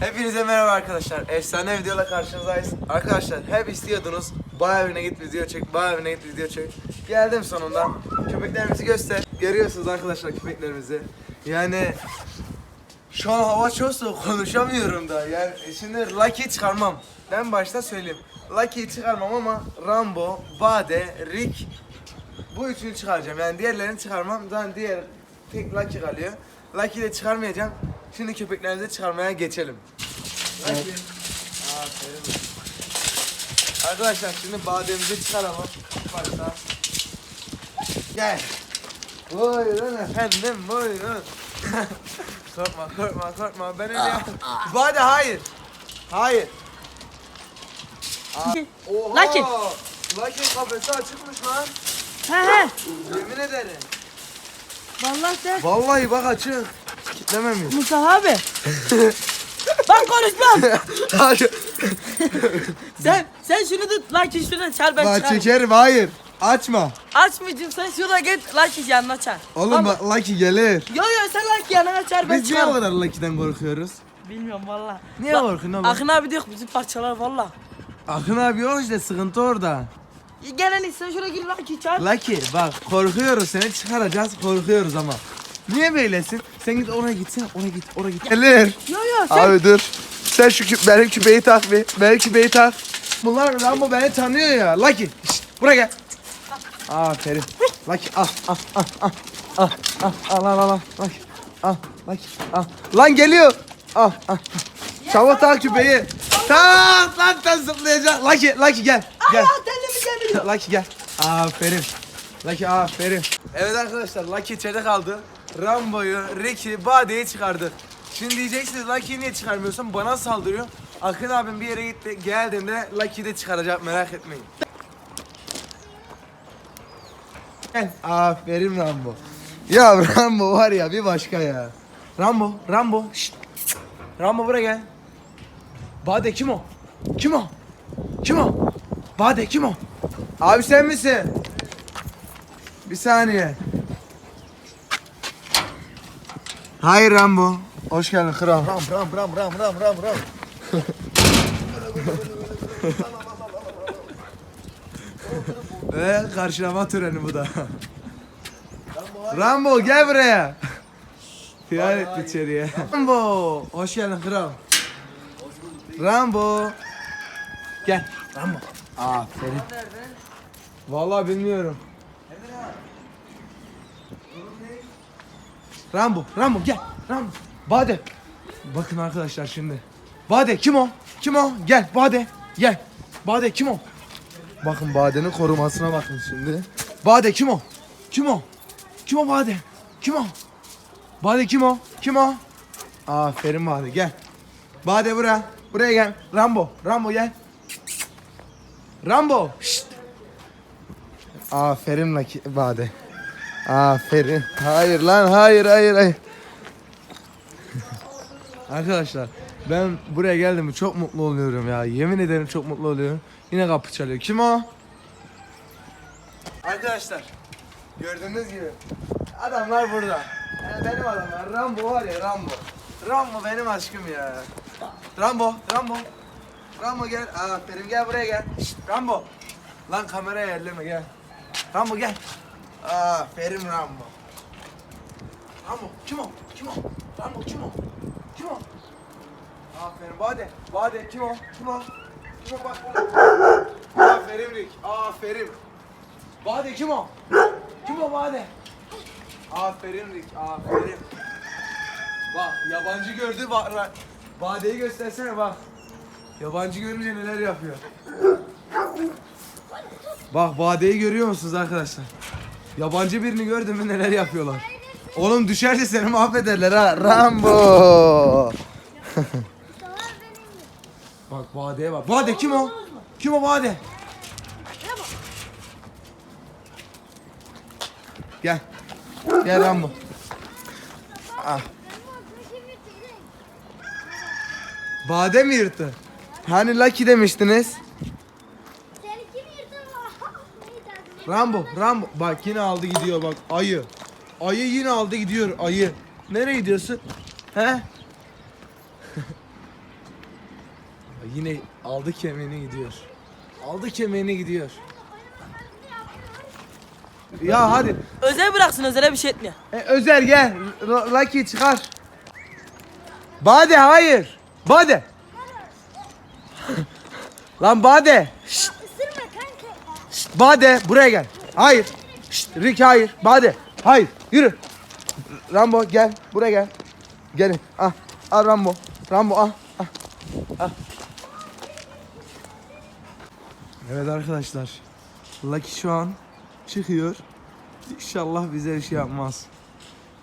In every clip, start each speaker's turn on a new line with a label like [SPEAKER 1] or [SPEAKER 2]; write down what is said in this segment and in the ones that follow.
[SPEAKER 1] Hepinize merhaba arkadaşlar. Efsane videoyla karşınızdayız. Arkadaşlar hep istiyordunuz. Bağ evine git video çek, bağ evine git video çek. Geldim sonunda. Köpeklerimizi göster. Görüyorsunuz arkadaşlar köpeklerimizi. Yani şu an hava çok soğuk konuşamıyorum da. Yani şimdi Lucky çıkarmam. Ben başta söyleyeyim. Lucky'yi çıkarmam ama Rambo, Bade, Rick bu üçünü çıkaracağım. Yani diğerlerini çıkarmam. Zaten diğer tek Lucky kalıyor. Lucky'yi de çıkarmayacağım. Şimdi köpeklerimizi çıkarmaya geçelim. Lucky. Aferin. Arkadaşlar şimdi bademizi çıkaralım. Başta. Gel. Buyurun efendim buyurun. korkma korkma korkma ben öyle yaptım. Bade hayır. Hayır. Aa, Oha.
[SPEAKER 2] Lucky.
[SPEAKER 1] Lucky kafesi açıkmış lan.
[SPEAKER 2] He he.
[SPEAKER 1] Yemin ederim.
[SPEAKER 2] Vallahi sen
[SPEAKER 1] Vallahi bak açık. Kitlememiş.
[SPEAKER 2] Mustafa abi. ben konuşmam.
[SPEAKER 1] Hayır.
[SPEAKER 2] sen sen şunu tut. Lucky şuradan çağır ben
[SPEAKER 1] Bak
[SPEAKER 2] çıkarım.
[SPEAKER 1] çekerim hayır. Açma.
[SPEAKER 2] Açmayacağım sen şurada git. Lucky yanına çağır.
[SPEAKER 1] Oğlum
[SPEAKER 2] Ama-
[SPEAKER 1] bak Lucky gelir.
[SPEAKER 2] Yo yo sen Lucky yanına çağır ben
[SPEAKER 1] Biz niye o
[SPEAKER 2] çıkarım.
[SPEAKER 1] kadar Lucky'den korkuyoruz?
[SPEAKER 2] Bilmiyorum valla.
[SPEAKER 1] Niye
[SPEAKER 2] Bak,
[SPEAKER 1] korkuyorsun oğlum?
[SPEAKER 2] Akın abi diyor ki bizi parçalar valla.
[SPEAKER 1] Akın abi yok işte sıkıntı orada.
[SPEAKER 2] Gelen sen şuraya gir Lucky çağır.
[SPEAKER 1] Lucky bak korkuyoruz seni çıkaracağız korkuyoruz ama. Niye böylesin? Sen git oraya gitsene oraya git oraya git. Gelir.
[SPEAKER 2] Yo yo sen.
[SPEAKER 1] Abi dur. Sen şu küp, benim küpeyi tak bir. Benim küpeyi tak. Bunlar Rambo beni tanıyor ya. Lucky. Şşt, buraya gel. Aferin. Lucky al al al al. Al al al al al al. Lucky. Al Lucky al. Lan geliyor. Al al. Çabuk tak küpeyi. Tak lan sen zıplayacak. Lucky Lucky gel. Gel.
[SPEAKER 2] Aa telimi geliyor.
[SPEAKER 1] Lucky gel. Aferin. Lucky aferin. Evet arkadaşlar Lucky içeride kaldı. Rambo'yu, Ricky, Bade'yi çıkardı. Şimdi diyeceksiniz Lucky'yi niye çıkarmıyorsun? Bana saldırıyor. Akın abim bir yere gitti. Geldiğinde Lucky'yi de çıkaracak merak etmeyin. Gel. Aferin Rambo. Ya Rambo var ya bir başka ya. Rambo, Rambo. Şşt. Rambo buraya gel. Bade kim o? Kim o? Kim o? Bade kim o? Abi sen misin? Bir saniye. Hayır Rambo. Hoş geldin kral.
[SPEAKER 3] Ram ram ram ram ram ram ram.
[SPEAKER 1] Ve karşılama töreni bu da. Rambo gel buraya. Etti içeriye. Rambo. Hoş geldin kral. Rambo. Gel. Rambo. Aferin. Vallahi bilmiyorum. Rambo, Rambo gel. Rambo. Bade. Bakın arkadaşlar şimdi. Bade kim o? Kim o? Gel Bade. Gel. Bade kim o? Bakın Bade'nin korumasına bakın şimdi. Bade kim o? Kim o? Kim o Bade? Kim o? Bade kim o? Kim o? Aferin Bade gel. Bade buraya. Buraya gel. Rambo. Rambo gel. Rambo. Şşt. Aferin la ki- Bade. Aferin. Hayır lan hayır hayır hayır. Arkadaşlar ben buraya geldim çok mutlu oluyorum ya. Yemin ederim çok mutlu oluyorum. Yine kapı çalıyor. Kim o? Arkadaşlar gördüğünüz gibi adamlar burada. Yani benim adamlar. Rambo var ya Rambo. Rambo benim aşkım ya. Rambo, Rambo. Rambo gel. Aferin gel buraya gel. Şşt, Rambo. Lan kameraya elleme gel. Rambo gel. Aferin Rambo. Rambo kim o? Kim o? Rambo kim o? Kim o? Aferin Bade. Bade kim o? Kim o? Kim o bak. Aferin Rick. Aferin. Bade kim o? Kim o Bade? Aferin Rick. Aferin. Bak yabancı gördü bak. Bade'yi göstersene bak. Yabancı görünce neler yapıyor. Bak Bade'yi görüyor musunuz arkadaşlar? Yabancı birini gördün mü neler yapıyorlar. Oğlum düşerse seni mahvederler ha. Rambo. bak Bade'ye bak. Bade kim o? Kim o Bade? Gel. Gel Rambo. Ah. Bade mi yırttı? Hani Lucky demiştiniz?
[SPEAKER 4] Seni kim yırtır
[SPEAKER 1] Rambo, Rambo. Bak yine aldı gidiyor bak ayı. Ayı yine aldı gidiyor ayı. Nereye gidiyorsun? He? Yine aldı kemiğini gidiyor. Aldı kemiğini gidiyor. Ya hadi.
[SPEAKER 2] Özel bıraksın Özer'e bir şey etmiyor.
[SPEAKER 1] E, Özer gel. Lucky çıkar. Bade hayır. Bade. Lan Bade. Şşt,
[SPEAKER 4] Isırma kanka.
[SPEAKER 1] şşt, Bade buraya gel. Hayır. Şşt, Rick hayır. Bade. Hayır. Yürü. Rambo gel. Buraya gel. Gelin. Ah. Al Rambo. Rambo ah. Ah. ah. Evet arkadaşlar. Lucky şu an çıkıyor. İnşallah bize bir şey yapmaz.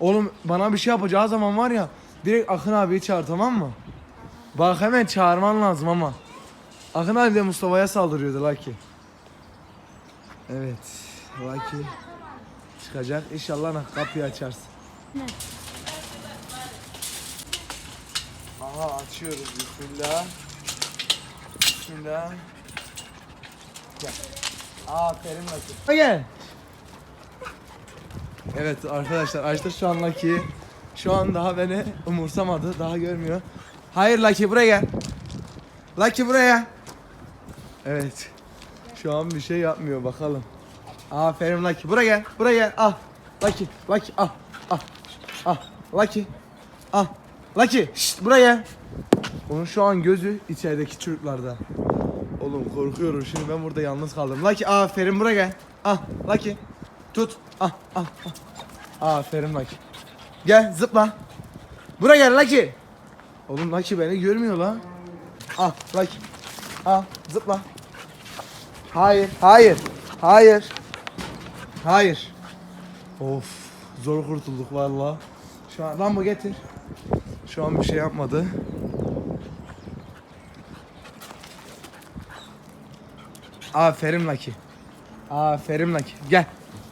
[SPEAKER 1] Oğlum bana bir şey yapacağı zaman var ya direkt Akın abiyi çağır tamam mı? Bak hemen çağırman lazım ama. Akın abi de Mustafa'ya saldırıyordu Lucky. Evet. Lucky çıkacak. İnşallah kapıyı açarsın. Aha açıyoruz. Bismillah. Bismillah. Gel. Aferin Lucky. Gel. Evet arkadaşlar açtı şu an Lucky. Şu an daha beni umursamadı. Daha görmüyor. Hayır Lucky buraya gel. Lucky buraya. Evet. Şu an bir şey yapmıyor bakalım. Aferin Lucky. Buraya gel. Buraya gel. Al. Lucky. Lucky. Al. Al. Al. Lucky. Al. Lucky. Şşt buraya. Onun şu an gözü içerideki çocuklarda. Oğlum korkuyorum şimdi ben burada yalnız kaldım. Lucky aferin buraya gel. Ah Lucky. Tut. Ah ah ah. Aferin Lucky. Gel zıpla. Buraya gel Lucky. Oğlum Lucky beni görmüyor lan. Ah Lucky. Ah zıpla. Hayır, hayır, hayır. Hayır. Of, zor kurtulduk valla. Şu an Rambo getir. Şu an bir şey yapmadı. Aferin Lucky. Aferin Lucky. Gel.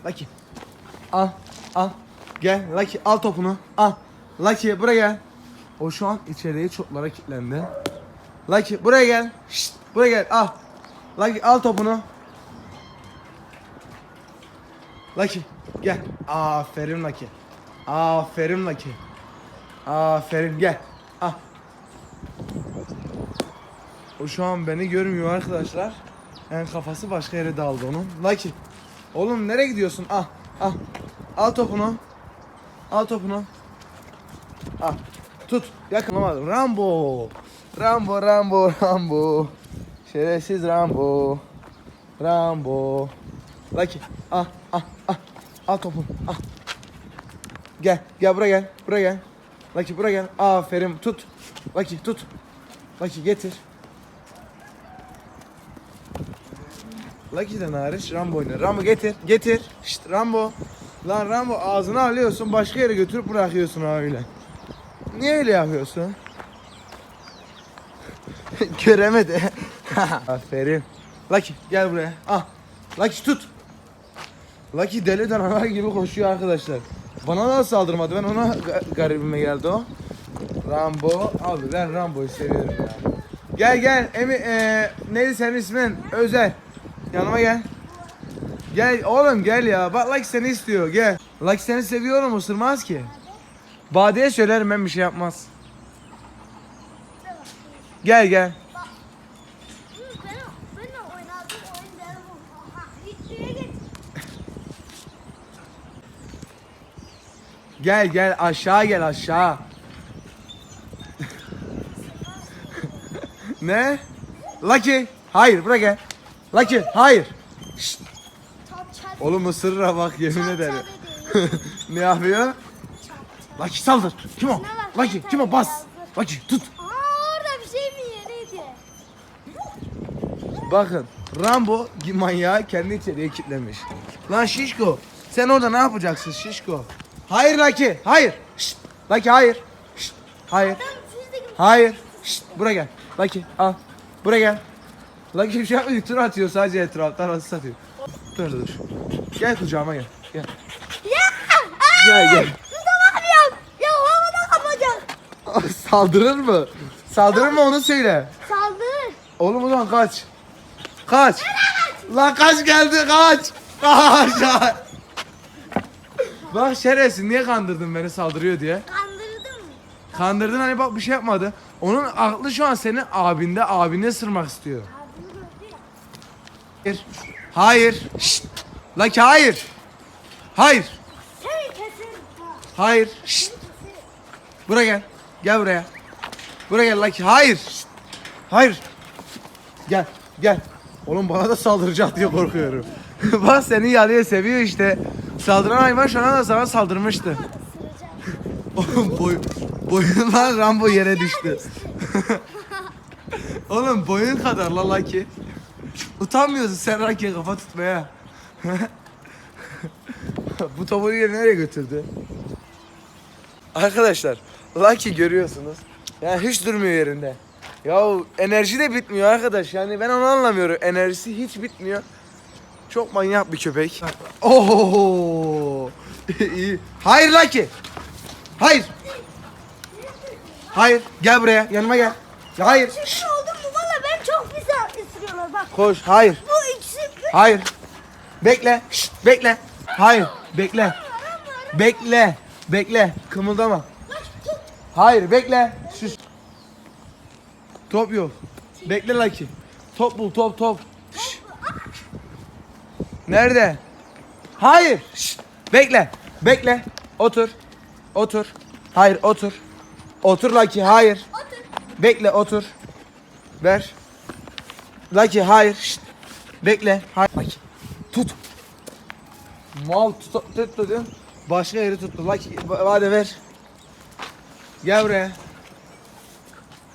[SPEAKER 1] Lucky. Al. Al. Gel Lucky al topunu. Al. Lucky buraya gel. O şu an içeriye çoklara kilitlendi. Lucky buraya gel. Şşt, buraya gel. Al. Lucky al topunu. Lucky gel. Aferin Lucky. Aferin Lucky. Aferin gel. Al. O şu an beni görmüyor arkadaşlar. Yani kafası başka yere daldı onun. Lucky. Oğlum nereye gidiyorsun? Al. Al. Al topunu. Al topunu. Al. Tut. Yakalamadım. Rambo. Rambo, Rambo, Rambo. Şerefsiz Rambo. Rambo. Lucky. Al, al, al. Al topunu. Al. Gel, gel buraya gel. Buraya gel. Lucky buraya gel. Aferin. Tut. Lucky tut. Lucky getir. Lucky'den hariç Rambo oynar. Rambo getir. Getir. Şşt Rambo. Lan Rambo ağzını alıyorsun başka yere götürüp bırakıyorsun öyle. Niye öyle yapıyorsun? Göremedi. Aferin. Lucky gel buraya. Ah. Lucky tut. Lucky deli danalar gibi koşuyor arkadaşlar. Bana da saldırmadı. Ben ona ga- garibime geldi o. Rambo. Abi ben Rambo'yu seviyorum ya. Gel gel. Emi, eee neydi senin ismin? Özel. Yanıma gel. Gel oğlum gel ya. Bak Lucky seni istiyor. Gel. Lucky seni seviyorum ısırmaz ki. Bade'ye söylerim ben bir şey yapmaz. Gel gel. Gel gel aşağı gel aşağı. ne? Lucky. Hayır buraya gel. Lucky hayır. Şşt. Oğlum ısırır bak yemin ederim. ne yapıyor? Lucky saldır. Kim o? Lucky kim o? Bas. Lucky tut.
[SPEAKER 4] Aa orada bir şey mi yeniydi?
[SPEAKER 1] Bakın Rambo manyağı kendi içeriye kilitlemiş. Lan Şişko sen orada ne yapacaksın Şişko? Hayır Lucky hayır. Şşt. Lucky hayır. Şşt. Hayır. Hayır. Şşt. Buraya gel. Lucky al. Buraya gel. Lucky bir şey yapmıyor. Tur atıyor sadece etraftan nasıl satıyor. Dur dur. Gel kucağıma gel. Gel.
[SPEAKER 4] Ya!
[SPEAKER 1] Gel gel.
[SPEAKER 4] Mustafa abi ya! Ya havada kapacak.
[SPEAKER 1] Saldırır mı? Saldırır mı onu söyle.
[SPEAKER 4] Saldırır.
[SPEAKER 1] Oğlum ulan kaç. Kaç. Lan kaç geldi kaç. Kaç. Bak şerefsiz niye kandırdın beni saldırıyor diye.
[SPEAKER 4] Kandırdın mı?
[SPEAKER 1] Kandırdın hani bak bir şey yapmadı. Onun aklı şu an senin abinde, abini ısırmak istiyor. Hayır. Hayır. Şşt. Lucky hayır. Hayır.
[SPEAKER 4] Seni keserim. ha.
[SPEAKER 1] Hayır. Şşt. Buraya gel. Gel buraya. Buraya gel Lucky. Hayır. Hayır. Gel. Gel. Oğlum bana da saldıracak diye korkuyorum. Bak seni yalıya seviyor işte. Saldıran hayvan şu an da sana saldırmıştı. Oğlum boy, boyundan Rambo yere düştü. Oğlum boyun kadar la Lucky. Utanmıyorsun sen Lucky'ye kafa tutmaya. Bu yeri nereye götürdü? Arkadaşlar Lucky görüyorsunuz. Yani hiç durmuyor yerinde. Ya enerji de bitmiyor arkadaş. Yani ben onu anlamıyorum. Enerjisi hiç bitmiyor. Çok manyak bir köpek. Oo! İyi. Hayır Lucky. Hayır. Hayır. Gel buraya. Yanıma gel. Hayır. Şşş.
[SPEAKER 4] Ne oldu mu? Valla ben çok güzel ısırıyorlar bak.
[SPEAKER 1] Koş. Hayır.
[SPEAKER 4] Bu ikisi
[SPEAKER 1] Hayır. Bekle. Şşt, bekle. Hayır. Bekle. Bekle. Bekle. Kımıldama. Hayır. Bekle. Sus. Top yok. Bekle Lucky. Top bul. Top top. Şşt. Nerede? Hayır. Şşt. Bekle. Bekle. Otur. Otur. Hayır otur. Otur Lucky. Hayır. Bekle otur. Ver. Lucky hayır. Şşt. Bekle. Hayır. Lucky. Tut. Mal tut, tut dedim. Başka yeri tuttu. Lucky hadi ver. Gel buraya.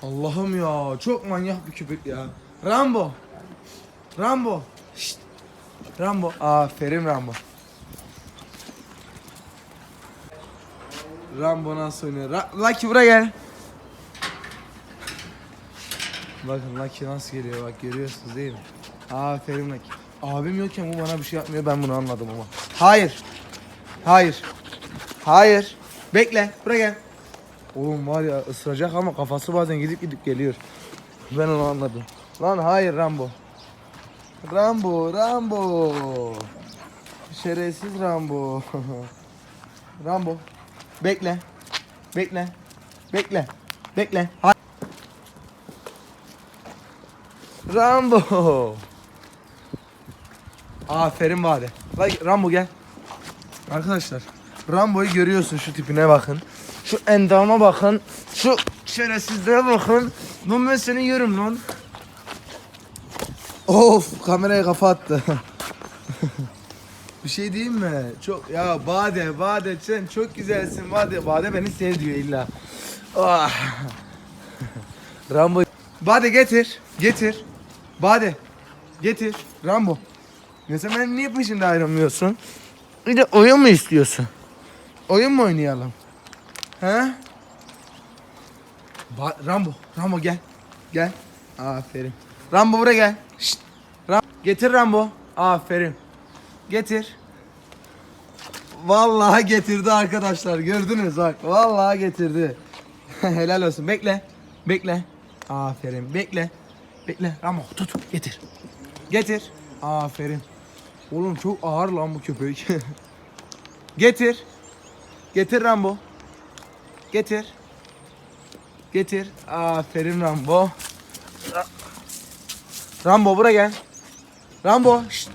[SPEAKER 1] Allah'ım ya çok manyak bir köpek ya. Rambo. Rambo. Şşt. Rambo. Aferin Rambo. Rambo nasıl oynuyor? Ra- Lucky buraya gel. Bakın Lucky nasıl geliyor bak görüyorsunuz değil mi? Aferin Lucky. Abim yokken bu bana bir şey yapmıyor ben bunu anladım ama. Hayır. Hayır. Hayır. Bekle buraya gel. Oğlum var ya ısıracak ama kafası bazen gidip gidip geliyor. Ben onu anladım. Lan hayır Rambo. Rambo, Rambo. Şerefsiz Rambo. Rambo. Bekle. Bekle. Bekle. Bekle. Hayır. Rambo. Aferin Bade. Bak Rambo gel. Arkadaşlar Rambo'yu görüyorsun şu tipine bakın. Şu endama bakın. Şu şerefsizliğe bakın. Lan ben seni yerim lan. Of kameraya kafa attı. Bir şey diyeyim mi? Çok ya Bade Bade sen çok güzelsin Bade. Bade beni sev diyor illa. Ah. Rambo. Bade getir. Getir. Bade. Getir. Rambo. Ya sen benim niye peşimde ayrılmıyorsun? Bir de oyun mu istiyorsun? Oyun mu oynayalım? He? Ba- Rambo. Rambo gel. Gel. Aferin. Rambo buraya gel. Şşt. Ram Getir Rambo. Aferin. Getir. Vallahi getirdi arkadaşlar. Gördünüz bak. Vallahi getirdi. Helal olsun. Bekle. Bekle. Aferin. Bekle. Bekle. Rambo tut. Getir. Getir. Aferin. Oğlum çok ağır lan bu köpek. Getir. Getir Rambo. Getir. Getir. Aferin Rambo. Ra- Rambo buraya gel. Rambo. Şşt.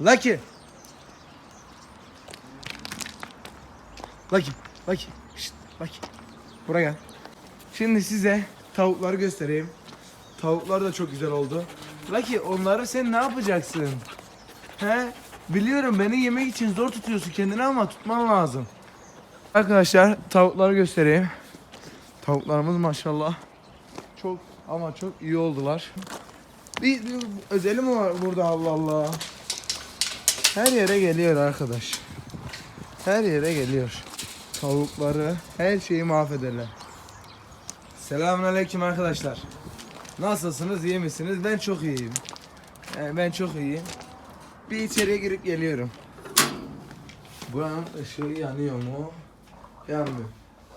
[SPEAKER 1] Lucky. Lucky. Lucky. Şşt. Lucky. Buraya gel. Şimdi size tavukları göstereyim. Tavuklar da çok güzel oldu. Lucky onları sen ne yapacaksın? He? Biliyorum beni yemek için zor tutuyorsun kendini ama tutman lazım. Arkadaşlar tavukları göstereyim. Tavuklarımız maşallah çok ama çok iyi oldular. Bir, bir özeli mi var burada Allah Allah. Her yere geliyor arkadaş. Her yere geliyor. Tavukları her şeyi mahvederler. Selamünaleyküm arkadaşlar. Nasılsınız? iyi misiniz? Ben çok iyiyim. Ben çok iyiyim. Bir içeriye girip geliyorum. Buranın ışığı yanıyor mu? Yanmıyor.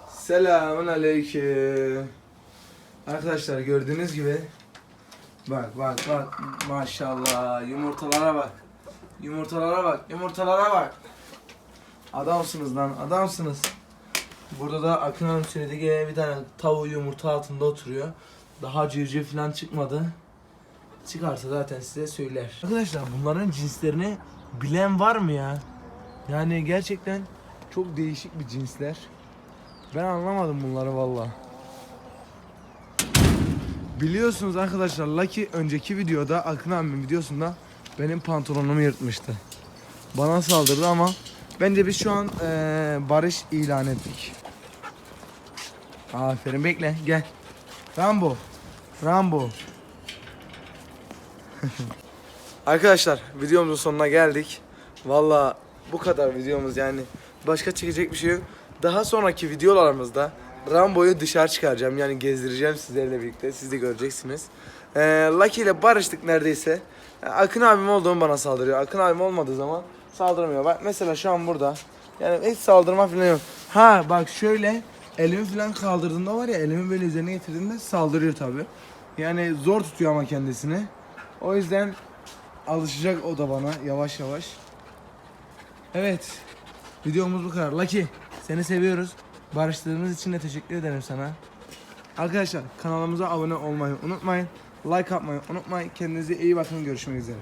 [SPEAKER 1] Selamünaleyküm. Arkadaşlar gördüğünüz gibi Bak bak bak maşallah yumurtalara bak. Yumurtalara bak, yumurtalara bak. Adamsınız lan adamsınız. Burada da Akın Hanım söylediği gibi bir tane tavuğu yumurta altında oturuyor. Daha civciv falan çıkmadı. Çıkarsa zaten size söyler. Arkadaşlar bunların cinslerini bilen var mı ya? Yani gerçekten çok değişik bir cinsler. Ben anlamadım bunları valla. Biliyorsunuz arkadaşlar Lucky önceki videoda Akın abimin videosunda benim pantolonumu yırtmıştı. Bana saldırdı ama bence biz şu an eee, barış ilan ettik. Aferin bekle gel. Rambo. Rambo. Arkadaşlar videomuzun sonuna geldik. Valla bu kadar videomuz yani. Başka çekecek bir şey yok. Daha sonraki videolarımızda Rambo'yu dışarı çıkaracağım. Yani gezdireceğim sizlerle birlikte. Siz de göreceksiniz. Ee, Lucky ile barıştık neredeyse. Akın abim olduğum bana saldırıyor. Akın abim olmadığı zaman saldırmıyor. Bak mesela şu an burada. Yani hiç saldırma falan yok. Ha bak şöyle elimi falan kaldırdığında var ya elimi böyle üzerine getirdiğimde saldırıyor tabi. Yani zor tutuyor ama kendisini. O yüzden alışacak o da bana yavaş yavaş. Evet. Videomuz bu kadar. Lucky seni seviyoruz. Barıştığımız için de teşekkür ederim sana. Arkadaşlar kanalımıza abone olmayı unutmayın. Like atmayı unutmayın. Kendinize iyi bakın. Görüşmek üzere.